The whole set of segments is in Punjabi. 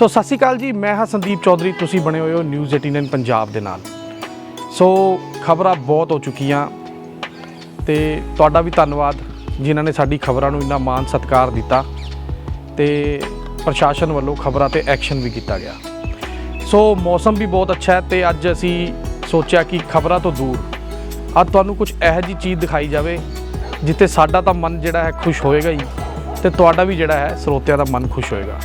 ਸੋ ਸਤਿ ਸ਼੍ਰੀ ਅਕਾਲ ਜੀ, ਮੈਂ ਹਾਂ ਸੰਦੀਪ ਚੌਧਰੀ, ਤੁਸੀਂ ਬਣੇ ਹੋਏ ਹੋ ਨਿਊਜ਼ 18 ਪੰਜਾਬ ਦੇ ਨਾਲ। ਸੋ ਖਬਰਾਂ ਬਹੁਤ ਹੋ ਚੁੱਕੀਆਂ ਤੇ ਤੁਹਾਡਾ ਵੀ ਧੰਨਵਾਦ ਜਿਨ੍ਹਾਂ ਨੇ ਸਾਡੀ ਖਬਰਾਂ ਨੂੰ ਇੰਨਾ ਮਾਣ ਸਤਿਕਾਰ ਦਿੱਤਾ ਤੇ ਪ੍ਰਸ਼ਾਸਨ ਵੱਲੋਂ ਖਬਰਾਂ ਤੇ ਐਕਸ਼ਨ ਵੀ ਕੀਤਾ ਗਿਆ। ਸੋ ਮੌਸਮ ਵੀ ਬਹੁਤ ਅੱਛਾ ਹੈ ਤੇ ਅੱਜ ਅਸੀਂ ਸੋਚਿਆ ਕਿ ਖਬਰਾਂ ਤੋਂ ਦੂਰ ਅੱਜ ਤੁਹਾਨੂੰ ਕੁਝ ਇਹੋ ਜਿਹੀ ਚੀਜ਼ ਦਿਖਾਈ ਜਾਵੇ ਜਿੱਥੇ ਸਾਡਾ ਤਾਂ ਮਨ ਜਿਹੜਾ ਹੈ ਖੁਸ਼ ਹੋਏਗਾ ਹੀ ਤੇ ਤੁਹਾਡਾ ਵੀ ਜਿਹੜਾ ਹੈ ਸਰੋਤਿਆਂ ਦਾ ਮਨ ਖੁਸ਼ ਹੋਏਗਾ।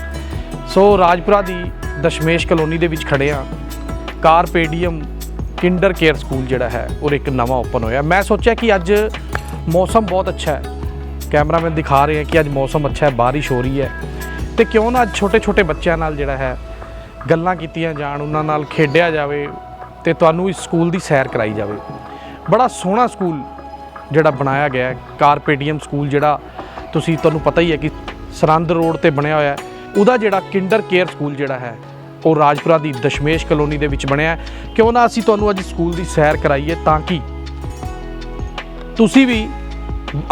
ਸੋ ਰਾਜਪੁਰਾ ਦੀ ਦਸ਼ਮੇਸ਼ ਕਲੋਨੀ ਦੇ ਵਿੱਚ ਖੜੇ ਆ ਕਾਰਪੇਡੀਅਮ ਕਿੰਡਰ ਕੇਅਰ ਸਕੂਲ ਜਿਹੜਾ ਹੈ ਉਹ ਇੱਕ ਨਵਾਂ ਓਪਨ ਹੋਇਆ। ਮੈਂ ਸੋਚਿਆ ਕਿ ਅੱਜ ਮੌਸਮ ਬਹੁਤ ਅੱਛਾ ਹੈ। ਕੈਮਰਾਮੈਨ ਦਿਖਾ ਰਹੇ ਹੈ ਕਿ ਅੱਜ ਮੌਸਮ ਅੱਛਾ ਹੈ, ਬਾਰਿਸ਼ ਹੋ ਰਹੀ ਹੈ। ਤੇ ਕਿਉਂ ਨਾ ਅੱਜ ਛੋਟੇ ਛੋਟੇ ਬੱਚਿਆਂ ਨਾਲ ਜਿਹੜਾ ਹੈ, ਗੱਲਾਂ ਕੀਤੀਆਂ ਜਾਣ, ਉਹਨਾਂ ਨਾਲ ਖੇਡਿਆ ਜਾਵੇ ਤੇ ਤੁਹਾਨੂੰ ਇਸ ਸਕੂਲ ਦੀ ਸੈਰ ਕਰਾਈ ਜਾਵੇ। ਬੜਾ ਸੋਹਣਾ ਸਕੂਲ ਜਿਹੜਾ ਬਣਾਇਆ ਗਿਆ ਹੈ। ਕਾਰਪੇਡੀਅਮ ਸਕੂਲ ਜਿਹੜਾ ਤੁਸੀਂ, ਤੁਹਾਨੂੰ ਪਤਾ ਹੀ ਹੈ ਕਿ ਸਰੰਦ ਰੋਡ ਤੇ ਬਣਿਆ ਹੋਇਆ ਹੈ। ਉਹਦਾ ਜਿਹੜਾ ਕਿੰਡਰ ਕੇਅਰ ਸਕੂਲ ਜਿਹੜਾ ਹੈ, ਉਹ ਰਾਜਪੁਰਾ ਦੀ ਦਸ਼ਮੇਸ਼ ਕਲੋਨੀ ਦੇ ਵਿੱਚ ਬਣਿਆ ਹੈ। ਕਿਉਂ ਨਾ ਅਸੀਂ ਤੁਹਾਨੂੰ ਅੱਜ ਸਕੂਲ ਦੀ ਸੈਰ ਕਰਾਈਏ ਤਾਂ ਕਿ ਤੁਸੀਂ ਵੀ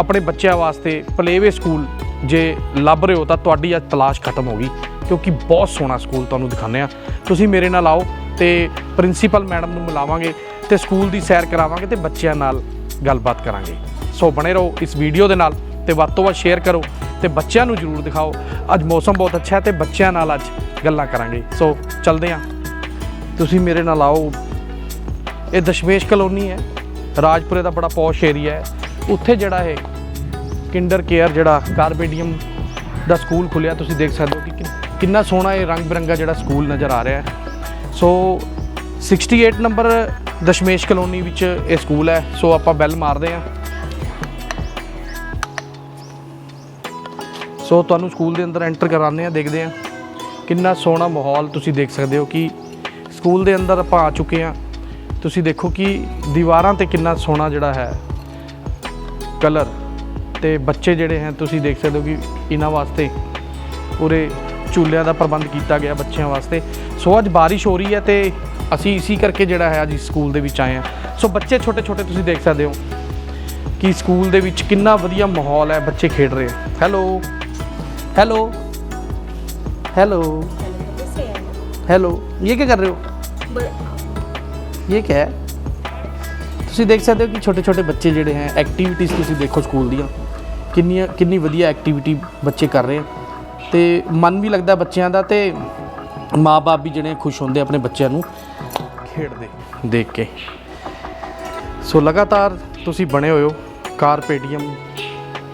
ਆਪਣੇ ਬੱਚਿਆਂ ਵਾਸਤੇ ਪਲੇਵੇ ਸਕੂਲ ਜੇ ਲੱਭ ਰਹੇ ਹੋ ਤਾਂ ਤੁਹਾਡੀ ਅੱਜ ਤਲਾਸ਼ ਖਤਮ ਹੋ ਗਈ, ਕਿਉਂਕਿ ਬਹੁਤ ਸੋਹਣਾ ਸਕੂਲ ਤੁਹਾਨੂੰ ਦਿਖਾਉਂਦੇ ਆ ਤੁਸੀਂ ਮੇਰੇ ਨਾਲ ਆਓ ਤੇ ਪ੍ਰਿੰਸੀਪਲ ਮੈਡਮ ਨੂੰ ਮਿਲਾਵਾਂਗੇ ਤੇ ਸਕੂਲ ਦੀ ਸੈਰ ਕਰਾਵਾਂਗੇ ਤੇ ਬੱਚਿਆਂ ਨਾਲ ਗੱਲਬਾਤ ਕਰਾਂਗੇ। ਸੋ ਬਣੇ ਰਹੋ ਇਸ ਵੀਡੀਓ ਦੇ ਨਾਲ ਤੇ ਵੱਧ ਤੋਂ ਵੱਧ ਸ਼ੇਅਰ ਕਰੋ। ਤੇ ਬੱਚਿਆਂ ਨੂੰ ਜਰੂਰ ਦਿਖਾਓ। ਅੱਜ ਮੌਸਮ ਬਹੁਤ ਅੱਛਾ ਹੈ ਤੇ ਬੱਚਿਆਂ ਨਾਲ ਅੱਜ ਗੱਲਾਂ ਕਰਾਂਗੇ। ਸੋ ਚੱਲਦੇ ਹਾਂ। ਤੁਸੀਂ ਮੇਰੇ ਨਾਲ ਆਓ। ਇਹ ਦਸ਼ਮੇਸ਼ ਕਲੋਨੀ ਹੈ। ਰਾਜਪੁਰੇ ਦਾ ਬੜਾ ਪੌਸ਼ ਏਰੀਆ ਹੈ। ਉੱਥੇ ਜਿਹੜਾ ਇਹ ਕਿੰਡਰ ਕੇਅਰ ਜਿਹੜਾ ਕਾਰਪੇਡੀਅਮ ਦਾ ਸਕੂਲ ਖੁੱਲਿਆ ਤੁਸੀਂ ਦੇਖ ਸਕਦੇ ਹੋ ਕਿ ਕਿੰਨਾ ਸੋਹਣਾ ਇਹ ਰੰਗ ਬਿਰੰਗਾ ਜਿਹੜਾ ਸਕੂਲ ਨਜ਼ਰ ਆ ਰਿਹਾ ਹੈ। ਸੋ 68 ਨੰਬਰ ਦਸ਼ਮੇਸ਼ ਕਲੋਨੀ ਵਿੱਚ ਇਹ ਸਕੂਲ ਹੈ। ਸੋ ਆਪਾਂ ਬੈਲ ਮਾਰਦੇ ਹਾਂ। ਸੋ ਤੁਹਾਨੂੰ ਸਕੂਲ ਦੇ ਅੰਦਰ ਐਂਟਰ ਕਰਾਉਂਦੇ ਆ ਦੇਖਦੇ ਆ ਕਿੰਨਾ ਸੋਹਣਾ ਮਾਹੌਲ ਤੁਸੀਂ ਦੇਖ ਸਕਦੇ ਹੋ ਕਿ ਸਕੂਲ ਦੇ ਅੰਦਰ ਆਪਾਂ ਆ ਚੁੱਕੇ ਆ ਤੁਸੀਂ ਦੇਖੋ ਕਿ ਦੀਵਾਰਾਂ ਤੇ ਕਿੰਨਾ ਸੋਹਣਾ ਜਿਹੜਾ ਹੈ ਕਲਰ ਤੇ ਬੱਚੇ ਜਿਹੜੇ ਹੈ, ਤੁਸੀਂ ਦੇਖ ਸਕਦੇ ਹੋ ਕਿ ਇਹਨਾਂ ਵਾਸਤੇ ਪੂਰੇ ਝੂਲਿਆਂ ਦਾ ਪ੍ਰਬੰਧ ਕੀਤਾ ਗਿਆ ਬੱਚਿਆਂ ਵਾਸਤੇ। ਸੋ ਅੱਜ ਬਾਰਿਸ਼ ਹੋ ਰਹੀ ਹੈ ਤੇ ਅਸੀਂ ਇਸੇ ਕਰਕੇ ਜਿਹੜਾ ਹੈ ਅੱਜ ਸਕੂਲ ਦੇ ਵਿੱਚ ਆਏ ਆ ਸੋ ਬੱਚੇ ਛੋਟੇ ਛੋਟੇ ਤੁਸੀਂ ਦੇਖ ਸਕਦੇ ਹੋ ਕਿ ਸਕੂਲ ਦੇ ਵਿੱਚ ਕਿੰਨਾ ਵਧੀਆ ਮਾਹੌਲ ਹੈ, ਬੱਚੇ ਖੇਡ ਰਹੇ ਆ ਹੈਲੋ। हेलो हेलो हेलो ये क्या कर रहे हो ये क्या ਹੈ ਤੁਸੀਂ ਦੇਖ ਸਕਦੇ ਹੋ ਕਿ ਛੋਟੇ ਛੋਟੇ ਬੱਚੇ ਜਿਹੜੇ ਹੈ ਐਕਟੀਵਿਟੀਜ਼ ਤੁਸੀਂ ਦੇਖੋ ਸਕੂਲ ਦੀਆਂ ਕਿੰਨੀਆਂ ਕਿੰਨੀ ਵਧੀਆ ਐਕਟੀਵਿਟੀ ਬੱਚੇ ਕਰ ਰਹੇ ਆ ਤੇ ਮਨ ਵੀ ਲੱਗਦਾ ਬੱਚਿਆਂ ਦਾ ਤੇ ਮਾਪੇ ਵੀ ਜਿਹੜੇ ਖੁਸ਼ ਹੁੰਦੇ ਆਪਣੇ ਬੱਚਿਆਂ ਨੂੰ ਖੇਡਦੇ ਦੇਖ ਕੇ ਸੋ ਲਗਾਤਾਰ ਤੁਸੀਂ ਬਣੇ ਹੋਏ ਹੋ ਕਾਰਪੇਡੀਅਮ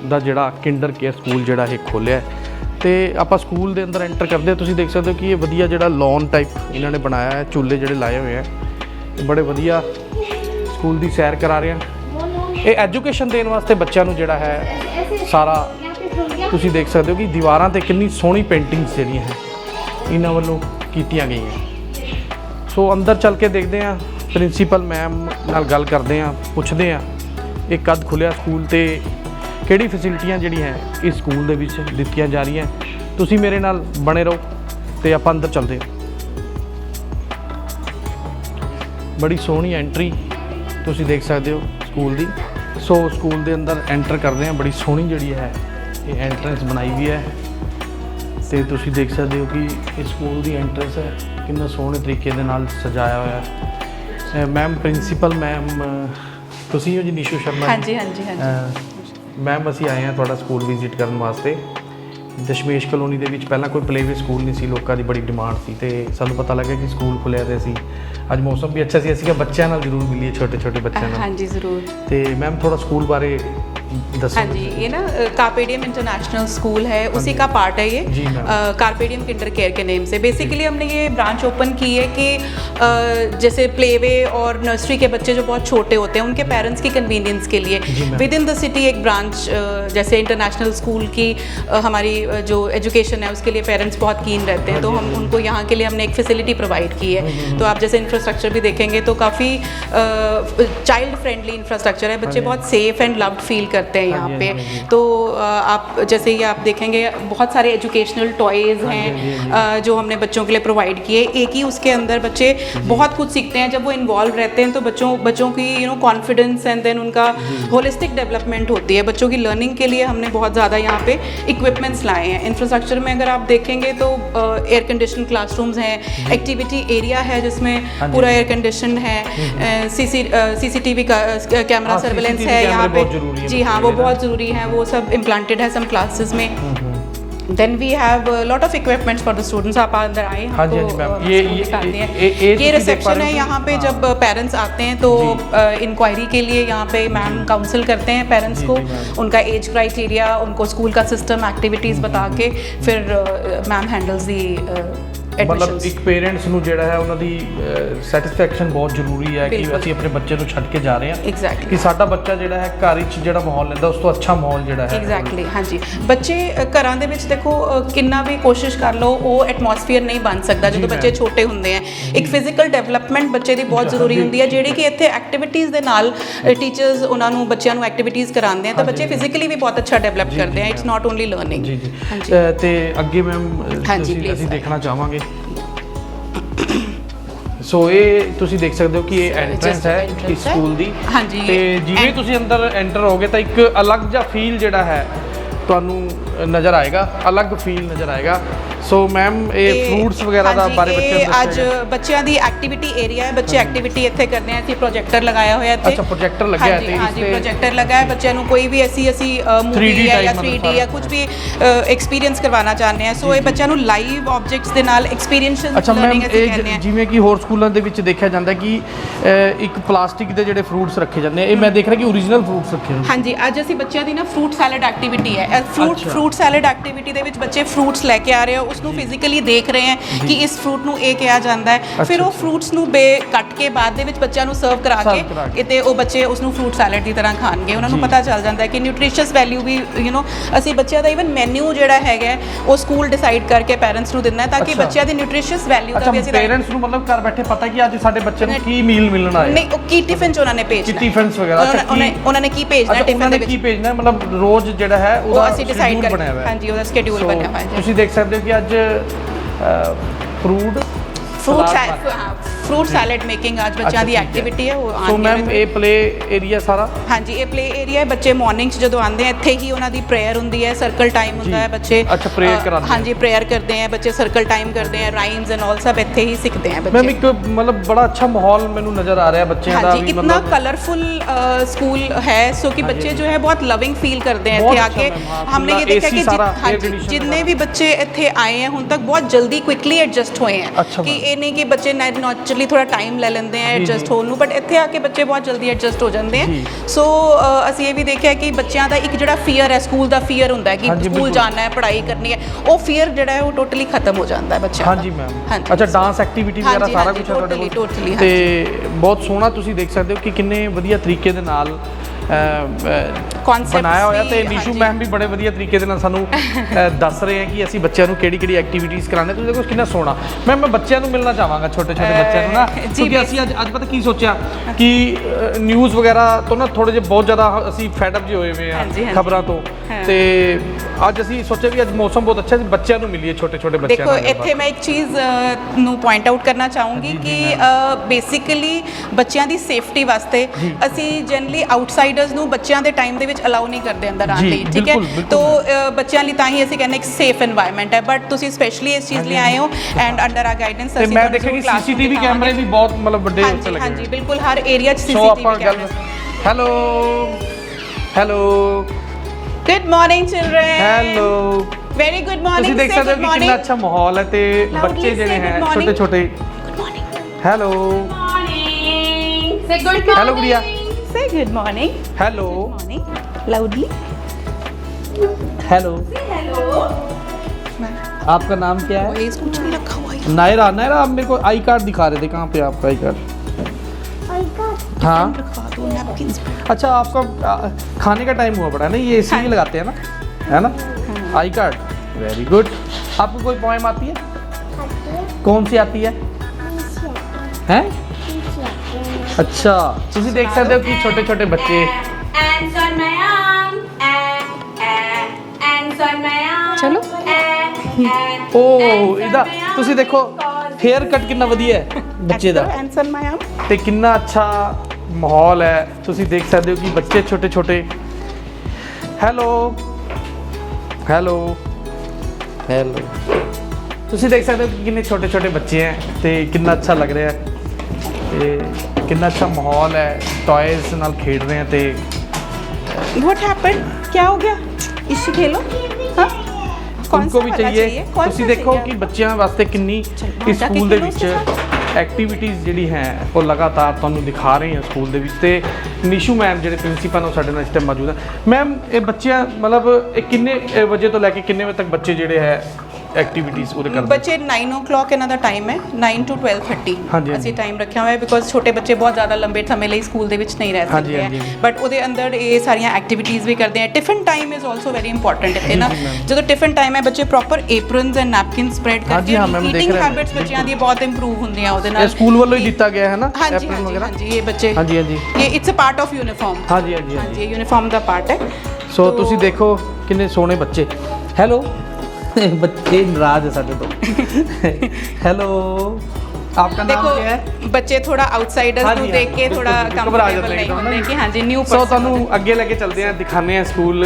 ਦਾ ਜਿਹੜਾ ਕਿੰਡਰ ਕੇਅਰ ਸਕੂਲ ਜਿਹੜਾ ਇਹ ਖੋਲਿਆ ਹੈ ਤੇ ਆਪਾਂ ਸਕੂਲ ਦੇ ਅੰਦਰ ਐਂਟਰ ਕਰਦੇ ਹਾਂ। ਤੁਸੀਂ ਦੇਖ ਸਕਦੇ ਹੋ ਕਿ ਇਹ ਵਧੀਆ ਜਿਹੜਾ ਲੌਨ ਟਾਈਪ ਇਹਨਾਂ ਨੇ ਬਣਾਇਆ ਹੈ ਝੂਲੇ ਜਿਹੜੇ ਲਾਏ ਹੋਏ ਆ। ਬੜੇ ਵਧੀਆ ਸਕੂਲ ਦੀ ਸੈਰ ਕਰਾ ਰਹੇ ਆ। ਇਹ ਐਜੂਕੇਸ਼ਨ ਦੇਣ ਵਾਸਤੇ ਬੱਚਿਆਂ ਨੂੰ ਜਿਹੜਾ ਹੈ, ਸਾਰਾ ਤੁਸੀਂ ਦੇਖ ਸਕਦੇ ਹੋ ਕਿ ਦੀਵਾਰਾਂ ਤੇ ਕਿੰਨੀ ਸੋਹਣੀ ਪੇਂਟਿੰਗਸ ਜਿਹੜੀਆਂ ਹੈ, ਇਹਨਾਂ ਵੱਲੋਂ ਕੀਤੀਆਂ ਗਈਆਂ। ਸੋ ਅੰਦਰ ਚੱਲ ਕੇ ਦੇਖਦੇ ਹਾਂ ਪ੍ਰਿੰਸੀਪਲ ਮੈਮ ਨਾਲ ਗੱਲ ਕਰਦੇ ਹਾਂ, ਪੁੱਛਦੇ ਹਾਂ, ਇਹ ਕਦ ਖੁੱਲਿਆ ਸਕੂਲ ਤੇ ਕਿਹੜੀ ਫੈਸਿਲਿਟੀਆਂ ਜਿਹੜੀਆਂ ਹੈ ਇਸ ਸਕੂਲ ਦੇ ਵਿੱਚ ਦਿੱਤੀਆਂ ਜਾ ਰਹੀਆਂ ਤੁਸੀਂ ਮੇਰੇ ਨਾਲ ਬਣੇ ਰਹੋ ਤੇ ਆਪਾਂ ਅੰਦਰ ਚੱਲਦੇ ਹਾਂ। ਬੜੀ ਸੋਹਣੀ ਐਂਟਰੀ ਤੁਸੀਂ ਦੇਖ ਸਕਦੇ ਹੋ ਸਕੂਲ ਦੀ। ਸੋ ਸਕੂਲ ਦੇ ਅੰਦਰ ਐਂਟਰ ਕਰਦੇ ਹਾਂ। ਬੜੀ ਸੋਹਣੀ ਜਿਹੜੀ ਹੈ ਇਹ ਐਂਟਰੈਂਸ ਬਣਾਈ ਵੀ ਹੈ। ਤੇ ਤੁਸੀਂ ਦੇਖ ਸਕਦੇ ਹੋ ਕਿ ਇਹ ਸਕੂਲ ਦੀ ਐਂਟਰੈਂਸ ਹੈ। ਕਿੰਨਾ ਸੋਹਣੇ ਤਰੀਕੇ ਦੇ ਨਾਲ ਸਜਾਇਆ ਹੋਇਆ ਹੈ। ਮੈਮ ਪ੍ਰਿੰਸੀਪਲ ਮੈਮ ਤੁਸੀਂ ਹੋ ਜੀ ਨਿਸ਼ੂ ਸ਼ਰਮਾ? ਹਾਂਜੀ ਹਾਂਜੀ ਹਾਂਜੀ। ਮੈਮ ਅਸੀਂ ਆਏ ਹਾਂ ਤੁਹਾਡਾ ਸਕੂਲ ਵਿਜ਼ਿਟ ਕਰਨ ਵਾਸਤੇ। ਦਸ਼ਮੇਸ਼ ਕਲੋਨੀ ਦੇ ਵਿੱਚ ਪਹਿਲਾਂ ਕੋਈ ਪਲੇਵੇ ਸਕੂਲ ਨਹੀਂ ਸੀ ਲੋਕਾਂ ਦੀ ਬੜੀ ਡਿਮਾਂਡ ਸੀ ਤੇ ਸਾਨੂੰ ਪਤਾ ਲੱਗਾ ਕਿ ਸਕੂਲ ਖੁੱਲਿਆ ਤੇ ਅਸੀਂ ਅੱਜ ਮੌਸਮ ਵੀ ਅੱਛਾ ਸੀ ਅਸੀਂ ਬੱਚਿਆਂ ਨਾਲ ਜ਼ਰੂਰ ਮਿਲੀਏ ਛੋਟੇ ਛੋਟੇ ਬੱਚਿਆਂ ਨਾਲ। ਹਾਂਜੀ ਜ਼ਰੂਰ। ਤੇ ਮੈਮ ਥੋੜਾ ਸਕੂਲ ਬਾਰੇ हाँ जी ये ना कार्पेडियम इंटरनेशनल स्कूल है उसी का पार्ट है ये। कार्पेडियम किंडर केयर के नेम से। बेसिकली हमने ये ब्रांच ओपन की है कि जैसे प्लेवे और नर्सरी के बच्चे जो बहुत छोटे होते हैं उनके पेरेंट्स की कन्वीनियंस के लिए। विद इन द सिटी एक ब्रांच जैसे इंटरनेशनल स्कूल की हमारी जो एजुकेशन है उसके लिए पेरेंट्स बहुत कीन रहते हैं। तो हम उनको यहाँ के लिए हमने एक फैसिलिटी प्रोवाइड की है। तो आप जैसे इंफ्रास्ट्रक्चर भी देखेंगे तो काफ़ी चाइल्ड फ्रेंडली इंफ्रास्ट्रक्चर है। बच्चे बहुत सेफ़ एंड लव्ड फील करते हैं यहाँ हाँ पे। हाँ जी, हाँ जी। तो आप जैसे ये आप देखेंगे बहुत सारे एजुकेशनल टॉयज़ हाँ जी, जी, जो। हमने बच्चों के लिए प्रोवाइड किए। एक ही उसके अंदर बच्चे बहुत कुछ सीखते हैं। जब वो इन्वॉल्व रहते हैं तो बच्चों बच्चों की you know confidence and then उनका होलिस्टिक डेवलपमेंट होती है। बच्चों की लर्निंग के लिए हमने बहुत ज़्यादा यहाँ पे इक्विपमेंट्स लाए हैं। इंफ्रास्ट्रक्चर में अगर आप देखेंगे तो एयर कंडीशन क्लासरूम्स हैं। एक्टिविटी एरिया है जिसमें पूरा एयर कंडीशन है। सीसी सीसीटीवी का कैमरा सर्वेलेंस है यहाँ पे। ज़रूरी है। जी हाँ वो बहुत ज़रूरी है वो सब इम्प्लांटेड है सम क्लासेस में। Then we have lot of equipments for the students आप अंदर आए हाँ जी मैम uh, ये ये ये रिसेप्शन है यहाँ पे जब uh, पेरेंट्स आते हैं तो इंक्वायरी uh, के लिए यहाँ पे मैम काउंसिल करते हैं पेरेंट्स को। उनका एज क्राइटेरिया उनको स्कूल का सिस्टम एक्टिविटीज़ बता के फिर मैम हैंडल्स दी ਮਤਲਬ ਇੱਕ ਪੇਰੈਂਟਸ ਨੂੰ ਜਿਹੜਾ ਹੈ ਉਹਨਾਂ ਦੀ ਸੈਟੀਸਫੈਕਸ਼ਨ ਬਹੁਤ ਜ਼ਰੂਰੀ ਹੈ ਕਿ ਅਸੀਂ ਆਪਣੇ ਬੱਚੇ ਨੂੰ ਛੱਡ ਕੇ ਜਾ ਰਹੇ ਹਾਂ। ਕਿ ਸਾਡਾ ਬੱਚਾ ਜਿਹੜਾ ਹੈ ਘਰ ਵਿੱਚ ਜਿਹੜਾ ਮਾਹੌਲ ਲੈਂਦਾ ਉਸ ਤੋਂ ਅੱਛਾ ਮਾਹੌਲ ਜਿਹੜਾ ਹੈ। ਐਗਜ਼ੈਕਟਲੀ ਹਾਂਜੀ। ਬੱਚੇ ਘਰਾਂ ਦੇ ਵਿੱਚ ਦੇਖੋ ਕਿੰਨਾ ਵੀ ਕੋਸ਼ਿਸ਼ ਕਰ ਲਓ ਉਹ ਐਟਮੋਸਫੀਅਰ ਨਹੀਂ ਬਣ ਸਕਦਾ ਜਦੋਂ ਬੱਚੇ ਛੋਟੇ ਹੁੰਦੇ ਆ। ਇੱਕ ਫਿਜ਼ੀਕਲ ਡਿਵੈਲਪਮੈਂਟ ਬੱਚੇ ਦੀ ਬਹੁਤ ਜ਼ਰੂਰੀ। ਹੁੰਦੀ ਹੈ ਜਿਹੜੀ ਕਿ ਇੱਥੇ ਐਕਟੀਵਿਟੀਜ਼ ਦੇ ਨਾਲ ਟੀਚਰਸ ਉਹਨਾਂ ਨੂੰ ਬੱਚਿਆਂ ਨੂੰ ਐਕਟੀਵਿਟੀਜ਼ ਕਰਾਉਂਦੇ ਆ ਤਾਂ ਬੱਚੇ। ਫਿਜ਼ੀਕਲੀ ਵੀ ਬਹੁਤ ਅੱਛਾ ਡਿਵੈਲਪ ਕਰਦੇ ਆ ਇਟਸ। ਨਾਟ ਓਨਲੀ ਲਰਨਿੰਗ ਜੀ ਜੀ ਤੇ ਅੱਗੇ ਮੈਮ ਤੁਸੀਂ ਅਸੀਂ. ਦੇਖਣਾ ਚਾਹਾਂਗੇ ਸੋ ਇਹ ਤੁਸੀਂ ਦੇਖ ਸਕਦੇ ਹੋ ਕਿ ਇਹ ਐਂਟਰੈਂਸ ਹੈ ਇਸ। ਸਕੂਲ ਦੀ ਹਾਂਜੀ, ਤੇ ਜਿਵੇਂ ਤੁਸੀਂ ਅੰਦਰ ਐਂਟਰ ਹੋਗੇ ਤਾਂ ਇੱਕ ਅਲੱਗ ਜਿਹਾ ਫੀਲ ਜਿਹੜਾ ਹੈ ਤੁਹਾਨੂੰ ਨਜ਼ਰ ਆਏਗਾ ਅਲੱਗ ਫੀਲ ਨਜ਼ਰ ਆਏਗਾ ਸੋ ਮੈਮ ਇਹ ਫਰੂਟਸ ਵਗੈਰਾ ਦਾ ਬਾਰੇ ਬੱਚਿਆਂ ਨੂੰ ਅੱਜ ਬੱਚਿਆਂ ਦੀ ਐਕਟੀਵਿਟੀ ਏਰੀਆ ਹੈ ਬੱਚੇ ਐਕਟੀਵਿਟੀ ਇੱਥੇ ਕਰਦੇ ਆ ਅਸੀਂ ਪ੍ਰੋਜੈਕਟਰ ਲਗਾਇਆ ਹੋਇਆ ਇੱਥੇ। ਅੱਛਾ, projector ਲੱਗਿਆ ਹੈ ਤੇ ਇਸ ਹਾਂਜੀ ਪ੍ਰੋਜੈਕਟਰ ਲੱਗਾ ਹੈ। ਬੱਚਿਆਂ ਨੂੰ ਕੋਈ ਵੀ ਅਸੀਂ ਅਸੀਂ 3D ਮੂਵੀ ਹੈ ਜਾਂ type 3D ਮਤਲਬ ਜਾਂ ਕੁਝ ਵੀ ਐਕਸਪੀਰੀਅੰਸ ਕਰਵਾਉਣਾ ਚਾਹੁੰਦੇ ਆ। ਸੋ ਇਹ ਬੱਚਿਆਂ ਨੂੰ ਲਾਈਵ ਆਬਜੈਕਟਸ ਦੇ ਨਾਲ ਮੈਮ ਲਰਨਿੰਗ ਅਸੀਂ ਕਹਿੰਦੇ ਆ। ਜਿਵੇਂ ਕਿ ਹੋਰ ਸਕੂਲਾਂ ਦੇ ਵਿੱਚ ਦੇਖਿਆ ਜਾਂਦਾ ਕਿ ਇੱਕ ਪਲਾਸਟਿਕ ਦੇ ਜਿਹੜੇ ਫਰੂਟਸ ਰੱਖੇ ਜਾਂਦੇ ਆ ਇਹ ਮੈਂ ਦੇਖ ਰਿਹਾ ਕਿ ਓਰੀਜਨਲ ਫਰੂਟਸ ਰੱਖੇ ਹੋਏ ਹਾਂਜੀ ਅੱਜ ਅਸੀਂ ਬੱਚਿਆਂ ਦੀ ਨਾ ਫਰੂਟ ਸੈਲਡ ਐਕਟੀਵਿਟੀ ਹੈ। ਫਰੂਟ। ਫਰੂਟ ਸੈਲਡ ਐਕਟੀਵਿਟੀ ਦੇ ਵਿੱਚ ਬੱਚੇ ਫਰੂਟਸ ਲੈ ਕੇ ਆ ਰਹੇ ਆ ਉਸ ਨੂੰ ਫਿਜ਼ੀਕਲੀ ਦੇਖ ਰਹੇ ਆ ਕਿ ਇਸ ਫਰੂਟ ਨੂੰ ਇਹ ਕਿਹਾ ਜਾਂਦਾ ਹੈ ਫਿਰ ਉਹ। ਫਰੂਟਸ ਨੂੰ ਬੇ ਕੱਟ ਕੇ ਬਾਅਦ ਦੇ ਵਿੱਚ ਬੱਚਿਆਂ ਨੂੰ ਸਰਵ ਕਰਾ ਕੇ ਕੇ। ਤੇ ਉਹ ਬੱਚੇ ਉਸ ਨੂੰ ਫਰੂਟ ਸੈਲਡ ਦੀ ਤਰ੍ਹਾਂ ਖਾਣਗੇ ਉਹਨਾਂ ਨੂੰ। ਪਤਾ ਚੱਲ ਜਾਂਦਾ ਹੈ ਕਿ ਨਿਊਟ੍ਰੀਸ਼ੀਅਸ ਵੈਲਿਊ ਵੀ ਯੂ نو ਅਸੀਂ ਬੱਚਿਆਂ ਦਾ ਇਵਨ ਮੈਨੂ ਜਿਹੜਾ ਹੈਗਾ ਹੈ, ਉਹ ਸਕੂਲ ਡਿਸਾਈਡ ਕਰਕੇ ਪੈਰੈਂਟਸ ਨੂੰ ਦਿੰਦਾ ਹੈ ਤਾਂ ਕਿ। ਬੱਚਿਆਂ ਦੀ ਨਿਊਟ੍ਰੀਸ਼ੀਅਸ ਵੈਲਿਊ ਦਾ ਵੀ ਅਸੀਂ ਪੇਰੈਂਟਸ ਨੂੰ ਮਤਲਬ ਘਰ ਬੈਠੇ ਪਤਾ ਕਿ ਅੱਜ ਸਾਡੇ ਬੱਚੇ ਨੂੰ ਕੀ ਮੀਲ ਮਿਲਣਾ ਹੈ ਨਹੀਂ ਉਹ ਕੀ ਟਿਫਿਨ ਚ ਉਹਨਾਂ ਨੇ ਭੇਜਣਾ ਕਿ tiffins ਵਗੈਰਾ, ਅੱਛਾ, ਉਹਨਾਂ ਨੇ ਕੀ- ਉਹਨਾਂ ਨੇ ਕੀ ਭੇਜਣਾ ਟਿਫਿਨ ਦੇ ਵਿੱਚ ਕੀ ਭੇਜਣਾ ਹੈ? ਮਤਲਬ ਰੋਜ਼ ਜਿਹੜਾ ਹੈ ਉਹਦਾ ਉਹ ਅਸੀਂ ਡਿਸਾਈਡ ਕਰ ਹੈ ਹਾਂਜੀ ਉਹਦਾ ਸ਼ੈਡਿਊਲ ਬਣਿਆ ਹੋਇਆ ਹੈ ਤੁਸੀਂ ਦੇਖ ਸਕਦੇ ਹੋ ਕਿ ਅੱਜ fruit fruit fruit salad making ਅੱਜ ਬੱਚਿਆਂ ਦੀ ਐਕਟੀਵਿਟੀ ਹੈ ਉਹ ਸੋ ਆਉਣਗੇ ਮੈਮ ਉਹਦੇ ਇਹ ਪਲੇ ਏਰੀਆ ਸਾਰਾ ਹਾਂਜੀ ਇਹ ਪਲੇ ਏਰੀਆ ਹੈ ਬੱਚੇ ਮਾਰਨਿੰਗ 'ਚ ਜਦੋਂ ਆਉਂਦੇ ਆ ਇੱਥੇ ਹੀ ਉਹਨਾਂ ਦੀ ਪ੍ਰੇਅਰ ਹੁੰਦੀ ਹੈ ਸਰਕਲ ਟਾਈਮ ਹੁੰਦਾ ਜੀ। ਹੈ ਬੱਚੇ ਅੱਛਾ, prayer ਅ, ਕਰਾਉਂਦੇ ਆ। ਹਾਂਜੀ ਪ੍ਰੇਅਰ ਕਰਦੇ ਆ ਬੱਚੇ ਸਰਕਲ ਟਾਈਮ ਕਰਦੇ ਆ ਰਾਈਮਸ ਐਂਡ ਆਲ ਸਭ ਇੱਥੇ ਹੀ ਸਿੱਖਦੇ ਆ ਮੈਮ ਬੱਚੇ ਇੱਕ ਮਤਲਬ ਬੜਾ ਅੱਛਾ ਮਾਹੌਲ ਮੈਨੂੰ ਨਜ਼ਰ ਆ ਰਿਹਾ ਬੱਚਿਆਂ ਦਾ हाँ जी ਵੀ इतना ਮਤਲਬ कलरफुल स्कूल है सो कि हाँ जी, बच्चे हाँ जो है बहुत लविंग फील करते हैं बहुत ਇੱਥੇ अच्छा आके मैम, हाँ, हमने ये खुला देखा AC कि सारा, जित- हाँ air जी, conditioner जितने वगैरह। भी बच्चे ਇੱਥੇ ਆਏ हैं ਹੁਣ तक बहुत जल्दी क्विकली एडजस्ट ਹੋਏ हैं अच्छा, कि मैम। ਇਹ ਨਹੀਂ ਕਿ ਬੱਚੇ ਨੈਚੁਰਲੀ ਥੋੜਾ ਟਾਈਮ ਲੈ ਲੈਂਦੇ ਆ ਐਡਜਸਟ ਹੋਣ ਨੂੰ ਬਟ ਇੱਥੇ ਆ ਕੇ ਬੱਚੇ ਬਹੁਤ ਜਲਦੀ ਐਡਜਸਟ ਹੋ ਜਾਂਦੇ ਆ। ਸੋ ਅਸੀਂ ਇਹ ਵੀ ਦੇਖਿਆ ਕਿ ਬੱਚਿਆਂ ਦਾ ਇੱਕ ਜਿਹੜਾ ਫੀਅਰ ਹੈ ਸਕੂਲ ਦਾ ਫੀਅਰ ਹੁੰਦਾ ਕਿ ਸਕੂਲ ਜਾਣਾ ਹੈ ਪੜ੍ਹਾਈ ਕਰਨੀ ਹੈ ਉਹ ਫੀਅਰ ਜਿਹੜਾ ਹੈ ਉਹ ਟੋਟਲੀ ਖਤਮ ਹੋ ਜਾਂਦਾ ਹੈ ਬੱਚਿਆਂ ਹਾਂਜੀ ਮੈਮ ਅੱਛਾ ਡਾਂਸ ਐਕਟੀਵਿਟੀ ਵਗੈਰਾ ਸਾਰਾ ਕੁਝ ਤੁਹਾਡੇ ਕੋਲ? ਤੇ ਬਹੁਤ ਸੋਹਣਾ ਤੁਸੀਂ ਦੇਖ ਸਕਦੇ ਹੋ ਕਿ ਕਿੰਨੇ ਵਧੀਆ ਤਰੀਕੇ ਦੇ ਨਾਲ Concepts ਬਣਾਇਆ ਹੋਇਆ ਤੇ ਨਿਸ਼ੂ। ਮੈਮ ਵੀ ਬੜੇ ਵਧੀਆ ਤਰੀਕੇ ਦੇ ਨਾਲ ਸਾਨੂੰ ਦੱਸ ਰਹੇ ਆ ਕਿ ਅਸੀਂ ਬੱਚਿਆਂ ਨੂੰ ਕਿਹੜੀ ਕਿਹੜੀ ਐਕਟੀਵਿਟੀਜ਼ ਕਰਾਉਂਦੇ ਤੁਸੀਂ ਦੇਖੋ ਕਿੰਨਾ ਸੋਹਣਾ ਮੈਮ ਮੈਂ ਬੱਚਿਆਂ ਨੂੰ ਮਿਲਣਾ ਚਾਹਾਂਗਾ ਛੋਟੇ ਛੋਟੇ ਬੱਚਿਆਂ ਨੂੰ ਨਾ ਜੀ, ਕਿਉਂਕਿ। ਅਸੀਂ ਅੱਜ ਅੱਜ ਪਤਾ ਕੀ ਸੋਚਿਆ ਕਿ ਨਿਊਜ਼ ਵਗੈਰਾ ਤੋਂ ਨਾ ਥੋੜੇ ਜਿਹਾ ਬਹੁਤ ਜ਼ਿਆਦਾ ਅਸੀਂ ਫੈਡ ਅਪ ਜਿਹੇ ਹੋਏ ਹੋਏ ਆ। ਖਬਰਾਂ ਤੋਂ। ਤੇ ਅੱਜ ਅਸੀਂ ਸੋਚਿਆ ਵੀ ਅੱਜ ਮੌਸਮ ਬਹੁਤ ਅੱਛਾ ਸੀ ਬੱਚਿਆਂ ਨੂੰ ਮਿਲੀਏ ਛੋਟੇ ਛੋਟੇ ਬੱਚਿਆਂ ਦੇਖੋ ਨਾਲ ਇੱਥੇ ਮੈਂ ਇੱਕ ਚੀਜ਼ ਨੂੰ ਪੁਆਇੰਟ ਆਊਟ ਕਰਨਾ ਚਾਹੂੰਗੀ ਜੀ, ਕਿ ਜੀ, ਬੇਸਿਕਲੀ ਬੱਚਿਆਂ ਦੀ ਸੇਫਟੀ ਵਾਸਤੇ ਅਸੀਂ ਜਨਰਲੀ ਰਾਈਡਰਸ ਨੂੰ ਬੱਚਿਆਂ ਦੇ ਟਾਈਮ ਦੇ ਵਿੱਚ ਅਲਾਉ ਨਹੀਂ ਕਰਦੇ ਅੰਦਰ ਆਉਣ ਜੀ, ਲਈ ਠੀਕ ਹੈ? ਬਿਲਕੁਲ, ਬਿਲਕੁਲ। ਤੋਂ ਬੱਚਿਆਂ ਲਈ ਤਾਂ ਹੀ ਅਸੀਂ ਕਹਿੰਦੇ ਇੱਕ ਸੇਫ এনवायरमेंट ਹੈ ਬਟ ਤੁਸੀਂ ਸਪੈਸ਼ਲੀ ਇਸ ਚੀਜ਼ ਲਈ ਆਏ ਹੋ ਐਂਡ ਅੰਡਰ ਆ ਗਾਈਡੈਂਸ ਤੇ ਮੈਂ ਦੇਖਿਆ ਕਿ ਸੀਸੀਟੀਵੀ ਕੈਮਰੇ ਵੀ ਬਹੁਤ ਮਤਲਬ ਵੱਡੇ ਉੱਤੇ ਹਾਂਜੀ ਲੱਗੇ ਹਾਂਜੀ ਹੋਏ। ਬਿਲਕੁਲ ਹਰ ਏਰੀਆ 'ਚ ਸੋ ਆਪਾਂ ਸੀਸੀਟੀਵੀ ਗੱਲ ਕੈਮਰੇ hello hello good morning children hello very good morning ਤੁਸੀਂ ਦੇਖ ਸਕਦੇ ਹੋ ਕਿ ਕਿੰਨਾ ਅੱਛਾ ਮਾਹੌਲ ਹੈ ਤੇ Loudly ਬੱਚੇ say ਜਿਹੜੇ good ਹੈ morning. ਛੋਟੇ ਛੋਟੇ hello Morning. Say good morning. Hello ਗੁੜੀਆ। Say good morning. Hello. Good morning. Loudly. Hello. Say hello. आपका नाम क्या है? नायरा नायरा आप मेरे को आई कार्ड दिखा रहे थे। कहाँ पे आपका आई कार्ड हाँ। अच्छा आपका खाने का टाइम हुआ पड़ा है ना ये इसी हाँ। लगाते हैं ना? है ना? आई कार्ड वेरी गुड आपको कोई पॉइम आती है? कौन सी आती है? हैं? ਅੱਛਾ। ਤੁਸੀਂ ਦੇਖ ਸਕਦੇ ਹੋ ਕਿ ਛੋਟੇ ਛੋਟੇ ਬੱਚੇ। ਐਂਡ ਸਨ ਮਾਈ ਆਮ ਚਲੋ। ਓ ਇਹਦਾ ਤੁਸੀਂ ਦੇਖੋ ਹੇਅਰ ਕੱਟ ਕਿੰਨਾ ਵਧੀਆ ਹੈ ਬੱਚੇ ਦਾ। ਐਂਡ ਸਨ ਤੇ ਕਿੰਨਾ ਅੱਛਾ ਮਾਹੌਲ ਹੈ। ਤੁਸੀਂ ਦੇਖ ਸਕਦੇ ਹੋ ਕਿ ਬੱਚੇ ਛੋਟੇ ਛੋਟੇ। ਹੈਲੋ। ਹੈਲੋ। ਹੈਲੋ। ਤੁਸੀਂ ਦੇਖ ਸਕਦੇ ਹੋ ਕਿ ਕਿੰਨੇ ਛੋਟੇ ਛੋਟੇ ਬੱਚੇ ਹੈ ਤੇ ਕਿੰਨਾ ਅੱਛਾ ਲੱਗ ਰਿਹਾ ਹੈ। ਤੇ ਕਿੰਨਾ ਅੱਛਾ ਮਾਹੌਲ ਹੈ ਟॉयਜ਼ ਨਾਲ ਖੇਡ ਰਹੇ ਆ ਤੇ। व्हाट हैपेंड क्या हो गया इससे खेलो हाँ कौन सा उनको ਤੁਸੀਂ ਦੇਖੋ ਕਿ ਬੱਚਿਆਂ ਵਾਸਤੇ ਕਿੰਨੀ ਇਸ ਸਕੂਲ ਦੇ ਵਿੱਚ ਉਸਦੇ ਐਕਟੀਵਿਟੀਜ਼ ਜਿਹੜੀ ਹੈ ਉਹ ਲਗਾਤਾਰ ਤੁਹਾਨੂੰ ਦਿਖਾ ਰਹੇ ਹਾਂ ਸਕੂਲ ਦੇ ਵਿੱਚ। ਤੇ ਨਿਸ਼ੂ ਮੈਮ ਜਿਹੜੇ ਪ੍ਰਿੰਸੀਪਲ ਉਹ ਸਾਡੇ ਨਾਲ ਇਸ ਟਾਈਮ ਮੌਜੂਦ ਹੈ। ਮੈਮ ਇਹ ਬੱਚਿਆਂ ਮਤਲਬ ਇਹ ਕਿੰਨੇ ਵਜੇ ਤੋਂ ਲੈ ਕੇ ਕਿੰਨੇ ਵਜੇ ਤੱਕ ਬੱਚੇ ਜਿਹੜੇ ਹੈ ਐਕਟੀਵਿਟੀਜ਼ ਉਹਦੇ ਕਰਦੇ। ਬੱਚੇ 9 o'clock ਇਹਨਾਂ ਦਾ ਟਾਈਮ ਹੈ 9 to 12:30 ਹਾਂਜੀ, ਅਸੀਂ ਟਾਈਮ ਰੱਖਿਆ ਹੋਇਆ ਹੈ ਬਿਕੋਜ਼ ਛੋਟੇ ਬੱਚੇ ਬਹੁਤ ਜ਼ਿਆਦਾ ਲੰਬੇ ਸਮੇਂ ਲਈ ਸਕੂਲ ਦੇ ਵਿੱਚ ਨਹੀਂ ਰਹਿ ਸਕਦੇ ਹੈ। ਬਟ ਉਹਦੇ ਅੰਦਰ ਇਹ ਸਾਰੀਆਂ ਐਕਟੀਵਿਟੀਜ਼ ਵੀ ਕਰਦੇ ਆ tiffin time is also very important ਇੱਥੇ ਨਾ। ਜਦੋਂ ਟਿਫਨ ਟਾਈਮ ਹੈ ਬੱਚੇ proper aprons and napkin spread ma'am, ਦੇਖ ਈਟਿੰਗ ਹੈਬਿਟਸ ਬੱਚਿਆਂ। ਦੀ ਬਹੁਤ ਇੰਪਰੂਵ ਹੁੰਦੀਆਂ ਉਹਦੇ ਇਹ ਨਾਲ ਸਕੂਲ ਵੱਲੋਂ ਹੀ ਦਿੱਤਾ ਗਿਆ ਹੈ ਨਾ ਹਾਂਜੀ ਵਗੈਰਾ? ਹਾਂਜੀ ਇਹ ਬੱਚੇ। ਹਾਂਜੀ ਹਾਂਜੀ। ਇਹ it's a part of uniform ਹਾਂਜੀ ਹਾਂਜੀ ਹਾਂਜੀ। ਇਹ ਯੂਨੀਫਾਰਮ ਦਾ ਪਾਰਟ ਹੈ। ਸੋ ਤੁਸੀਂ ਦੇਖੋ ਕਿੰਨੇ ਸੋਹਣੇ ਬੱਚੇ। ਹੈਲੋ ਬੱਚੇ ਨਾਰਾਜ਼ ਹੈ ਸਾਡੇ ਤੋਂ। ਹੈਲੋ ਆਪਕਾ ਨਾਮ ਕੀ ਹੈ? ਬੱਚੇ ਥੋੜਾ ਆਊਟਸਾਈਡਰਸ ਹਾਂਜੀ, ਨੂੰ ਦੇਖ ਕੇ ਬਿਲਕੁਲ, ਥੋੜਾ ਬਿਲਕੁਲ, ਘਬਰਾ ਜਾਂਦੇ ਕੰਫਰਟੇਬਲ ਨਹੀਂ ਇੱਕਦਮ ਹੁੰਦੇ ਨਾ। ਕਿ ਹਾਂਜੀ ਨਿਊ ਸੋ ਤੁਹਾਨੂੰ ਅੱਗੇ ਲੈ ਕੇ ਚੱਲਦੇ ਹਾਂ ਦਿਖਾਉਂਦੇ ਹਾਂ ਸਕੂਲ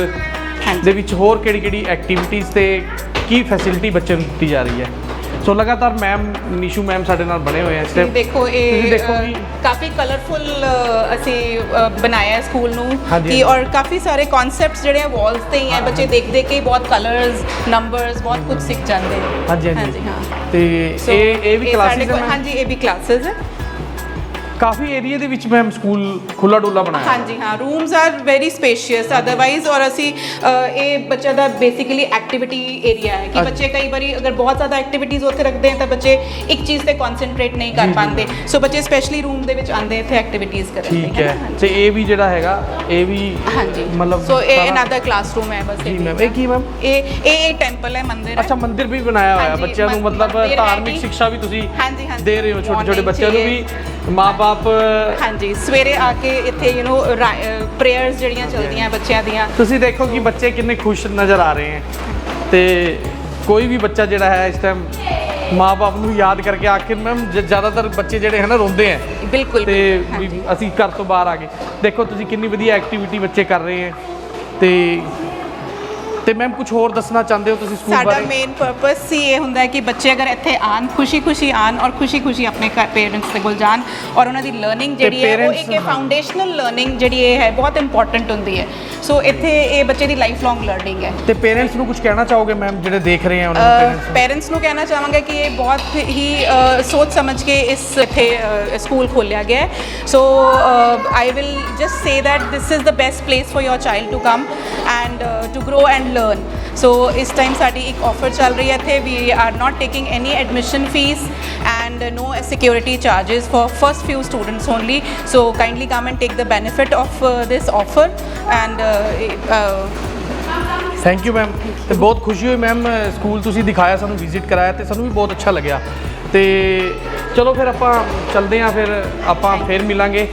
ਹਾਂਜੀ। ਦੇ ਵਿੱਚ ਹੋਰ ਕਿਹੜੀ ਕਿਹੜੀ ਐਕਟੀਵਿਟੀਜ਼ ਤੇ ਕੀ ਫੈਸਿਲਿਟੀ ਬੱਚੇ ਨੂੰ ਦਿੱਤੀ ਜਾ ਰਹੀ ਹੈ। ਸੋ ਲਗਾਤਾਰ ਮੈਮ ਨਿਸ਼ੂ ਮੈਮ ਸਾਡੇ ਨਾਲ ਬਣੇ ਹੋਏ ਆ ਇਸ time। ਦੇਖੋ ਇਹ ਕਾਫੀ ਕਲਰਫੁਲ ਅਸੀਂ ਬਣਾਇਆ ਹੈ ਸਕੂਲ ਨੂੰ। ਕਿ। ਔਰ ਕਾਫੀ ਸਾਰੇ ਕਨਸੈਪਟਸ ਜਿਹੜੇ ਆ ਵਾਲਸ ਤੇ ਹੀ ਹੈ ਬੱਚੇ ਦੇਖ ਦੇਖ ਕੇ ਬਹੁਤ ਕਲਰਸ ਨੰਬਰਸ ਬਹੁਤ ਕੁਝ ਸਿੱਖ ਜਾਂਦੇ। ਹੈ ਹਾਂਜੀ। ਹਾਂਜੀ ਹਾਂ। ਤੇ ਇਹ ਇਹ ਵੀ ਕਲਾਸਿਸ ਹੈ ਹਾਂਜੀ ਇਹ ਵੀ ਕਲਾਸਿਸ ਹੈ। ਕਾਫੀ ਏਰੀਆ ਦੇ ਵਿੱਚ ਮੈਮ ਸਕੂਲ ਖੁੱਲਾ ਡੁੱਲਾ ਬਣਾਇਆ। ਹਾਂਜੀ ਹਾਂ rooms are very spacious otherwise ਔਰ ਅਸੀਂ ਅ, ਇਹ ਬੱਚਾ ਦਾ ਬੇਸਿਕਲੀ ਐਕਟੀਵਿਟੀ ਏਰੀਆ ਹੈ ਕਿ ਅੱਛਾ। ਬੱਚੇ ਕਈ ਵਾਰੀ ਅਗਰ ਬਹੁਤ ਜ਼ਿਆਦਾ ਐਕਟੀਵਿਟੀਜ਼ ਉੱਥੇ ਰੱਖਦੇ ਹਨ ਤਾਂ ਬੱਚੇ ਇੱਕ ਚੀਜ਼ ਤੇ ਕਨਸੈਂਟਰੇਟ ਨਹੀਂ ਕਰ ਪਾਉਂਦੇ। ਸੋ ਬੱਚੇ ਸਪੈਸ਼ਲੀ ਰੂਮ ਦੇ ਵਿੱਚ ਆਉਂਦੇ ਇੱਥੇ ਐਕਟੀਵਿਟੀਜ਼ ਕਰਨ ਲਈ ਠੀਕ ਹੈ? ਤੇ ਇਹ ਵੀ ਜਿਹੜਾ ਹੈਗਾ ਇਹ ਵੀ ਹਾਂਜੀ। ਮਤਲਬ ਸੋ ਇਹ ਸਾਰਾ- ਅਨਦਰ ਕਲਾਸਰੂਮ ਹੈ ਬਸ ਜੀ ਮੈਮ ਇਹ ਕੀ ਮੈਮ ਇਹ ਇਹ ਟੈਂਪਲ ਹੈ ਮੰਦਿਰ ਹੈ। ਅੱਛਾ ਮੰਦਿਰ ਵੀ ਬਣਾਇਆ ਹੋਇਆ। ਹਾਂਜੀ, ਬੱਚਿਆਂ ਨੂੰ ਮੰ- ਮਤਲਬ ਹੈ ਧਾਰਮਿਕ ਜੀ। ਸਿੱਖਿਆ ਵੀ ਤੁਸੀਂ ਹਾਂਜੀ, ਹਾਂਜੀ। ਦੇ ਰਹੇ ਹੋ ਛੋਟੇ ਛੋਟੇ Morning ਬੱਚਿਆਂ ਨੂੰ ਵੀ। ਮਾਪੇ ਹਾਂਜੀ ਸਵੇਰੇ ਆ ਕੇ ਇੱਥੇ ਯੂ نو ਪ੍ਰੇਅਰਸ ਜਿਹੜੀਆਂ ਚੱਲਦੀਆਂ ਬੱਚਿਆਂ ਦੀਆਂ। ਤੁਸੀਂ ਦੇਖੋ ਕਿ ਬੱਚੇ ਕਿੰਨੇ ਖੁਸ਼ ਨਜ਼ਰ ਆ ਰਹੇ ਹੈ। ਤੇ ਕੋਈ ਵੀ ਬੱਚਾ ਜਿਹੜਾ ਹੈ ਇਸ ਟਾਈਮ ਮਾਪੇ ਨੂੰ ਯਾਦ ਕਰਕੇ ਆਖਿਰ ਮੈਮ ਜ਼ਿਆਦਾਤਰ ਬੱਚੇ ਜਿਹੜੇ ਹੈ ਨਾ ਰੋਂਦੇ ਹੈ। ਬਿਲਕੁਲ ਤੇ। ਅਸੀਂ ਘਰ ਤੋਂ ਬਾਹਰ ਆ ਗਏ। ਦੇਖੋ ਤੁਸੀਂ ਕਿੰਨੀ ਵਧੀਆ ਐਕਟੀਵਿਟੀ ਬੱਚੇ ਕਰ ਰਹੇ ਹੈ। ਤੇ ਤੇ ਮੈਮ ਕੁਝ ਹੋਰ ਦੱਸਣਾ ਚਾਹੁੰਦੇ ਹੋ ਤੁਸੀਂ ਸਕੂਲ ਸਾਡਾ ਮੇਨ ਪਰਪਸ ਸੀ ਇਹ ਹੁੰਦਾ ਹੈ ਕਿ ਬੱਚੇ ਅਗਰ ਇੱਥੇ ਆਣ ਖੁਸ਼ੀ-ਖੁਸ਼ੀ ਆਣ ਔਰ ਖੁਸ਼ੀ-ਖੁਸ਼ੀ ਆਪਣੇ ਪੇਰੈਂਟਸ ਦੇ ਕੋਲ ਜਾਣ ਔਰ ਉਹਨਾਂ ਦੀ ਲਰਨਿੰਗ ਜਿਹੜੀ ਹੈ ਉਹ ਇੱਕ ਫਾਊਂਡੇਸ਼ਨਲ ਲਰਨਿੰਗ ਜਿਹੜੀ ਇਹ ਹੈ ਬਹੁਤ ਇੰਪੋਰਟੈਂਟ ਹੁੰਦੀ ਹੈ। ਸੋ ਇੱਥੇ ਇਹ ਬੱਚੇ ਦੀ ਲਾਈਫ ਲੌਂਗ ਲਰਨਿੰਗ ਹੈ। ਤੇ ਪੇਰੈਂਟਸ ਨੂੰ ਕੁਝ ਕਹਿਣਾ ਚਾਹੋਗੇ ਮੈਮ ਜਿਹੜੇ ਦੇਖ ਰਹੇ ਆ ਉਹਨਾਂ ਨੂੰ ਪੇਰੈਂਟਸ ਨੂੰ? ਕਹਿਣਾ ਚਾਹਾਂਗੇ ਕਿ ਇਹ ਬਹੁਤ ਹੀ ਸੋਚ ਸਮਝ ਕੇ ਇਸ ਇੱਥੇ ਸਕੂਲ ਖੋਲਿਆ ਗਿਆ ਹੈ। So I will just say that this is the best place for your child to come and to grow and learn so ਇਸ ਟਾਈਮ ਸਾਡੀ ਇੱਕ ਆਫਰ ਚੱਲ ਰਹੀ ਹੈ ਇੱਥੇ we are not taking any admission fee and no security charges for first few students only. So kindly come and take the benefit of uh, this offer and uh, uh, thank you ma'am ਤੇ ਬਹੁਤ ਖੁਸ਼ੀ ਹੋਈ ਮੈਮ ਸਕੂਲ ਤੁਸੀਂ ਦਿਖਾਇਆ ਸਾਨੂੰ ਵਿਜ਼ਿਟ ਕਰਾਇਆ ਤੇ ਸਾਨੂੰ ਵੀ ਬਹੁਤ ਅੱਛਾ ਲੱਗਿਆ ਤੇ ਚਲੋ ਫਿਰ ਆਪਾਂ ਚੱਲਦੇ ਹਾਂ ਫਿਰ ਆਪਾਂ ਫਿਰ ਮਿਲਾਂਗੇ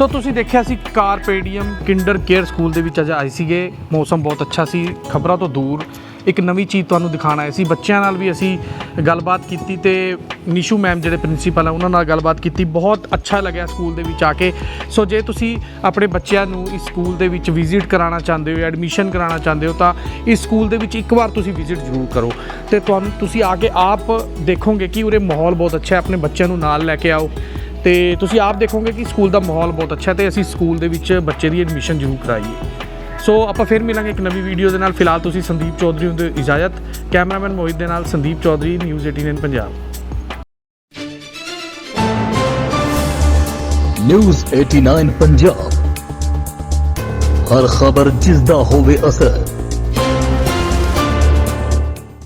ਸੋ ਤੁਸੀਂ ਦੇਖਿਆ ਸੀ carpe diem kinder care school ਦੇ ਵਿੱਚ ਅੱਜ ਆਏ ਸੀਗੇ। ਮੌਸਮ ਬਹੁਤ ਅੱਛਾ ਸੀ, ਖਬਰਾਂ ਤੋਂ ਦੂਰ। ਇੱਕ ਨਵੀਂ ਚੀਜ਼ ਤੁਹਾਨੂੰ ਦਿਖਾਣ ਆਏ ਸੀ। ਬੱਚਿਆਂ ਨਾਲ ਵੀ ਅਸੀਂ ਗੱਲਬਾਤ ਕੀਤੀ ਤੇ ਨਿਸ਼ੂ ਮੈਮ ਜਿਹੜੇ ਪ੍ਰਿੰਸੀਪਲ ਆ, ਉਹਨਾਂ ਨਾਲ ਗੱਲਬਾਤ ਕੀਤੀ। ਬਹੁਤ ਅੱਛਾ ਲੱਗਿਆ ਸਕੂਲ ਦੇ ਵਿੱਚ ਆ ਕੇ। ਸੋ ਜੇ ਤੁਸੀਂ ਆਪਣੇ ਬੱਚਿਆਂ ਨੂੰ ਇਸ ਸਕੂਲ ਦੇ ਵਿੱਚ ਵਿਜ਼ਿਟ ਕਰਾਉਣਾ ਚਾਹੁੰਦੇ ਹੋ ਐਡਮਿਸ਼ਨ ਕਰਾਉਣਾ ਚਾਹੁੰਦੇ ਹੋ, ਤਾਂ ਇਸ ਸਕੂਲ ਦੇ ਵਿੱਚ ਇੱਕ ਵਾਰ ਤੁਸੀਂ ਵਿਜ਼ਿਟ ਜ਼ਰੂਰ ਕਰੋ। ਤੇ ਤੁਹਾਨੂੰ, ਤੁਸੀਂ ਆ ਕੇ ਆਪ ਦੇਖੋਗੇ ਕਿ ਉਰੇ ਮਾਹੌਲ ਬਹੁਤ ਅੱਛਾ ਹੈ। ਆਪਣੇ ਬੱਚਿਆਂ ਨੂੰ ਨਾਲ ਲੈ ਕੇ ਆਓ। ਤੇ ਤੁਸੀਂ ਆਪ ਦੇਖੋਗੇ ਕਿ ਸਕੂਲ ਦਾ ਮਾਹੌਲ ਬਹੁਤ ਅੱਛਾ ਹੈ ਤੇ ਅਸੀਂ ਸਕੂਲ ਦੇ ਵਿੱਚ ਬੱਚੇ ਦੀ ਐਡਮਿਸ਼ਨ ਜ਼ਰੂਰ ਕਰਾਈਏ। ਸੋ ਆਪਾਂ ਫਿਰ ਮਿਲਾਂਗੇ ਇੱਕ ਨਵੀਂ ਵੀਡੀਓ ਦੇ ਨਾਲ। ਫਿਲਹਾਲ ਤੁਸੀਂ ਸੰਦੀਪ ਚੌਧਰੀ ਨੂੰ ਦਿਓ ਇਜਾਜ਼ਤ। ਕੈਮਰਾਮੈਨ ਮੋਹਿਤ ਦੇ ਨਾਲ ਸੰਦੀਪ ਚੌਧਰੀ ਨਿਊਜ਼ 18 ਪੰਜਾਬ ਨਿਊਜ਼ 89 ਪੰਜਾਬ ਹਰ ਖਬਰ ਜਿਸ ਦਾ ਹੋਵੇ ਅਸਰ।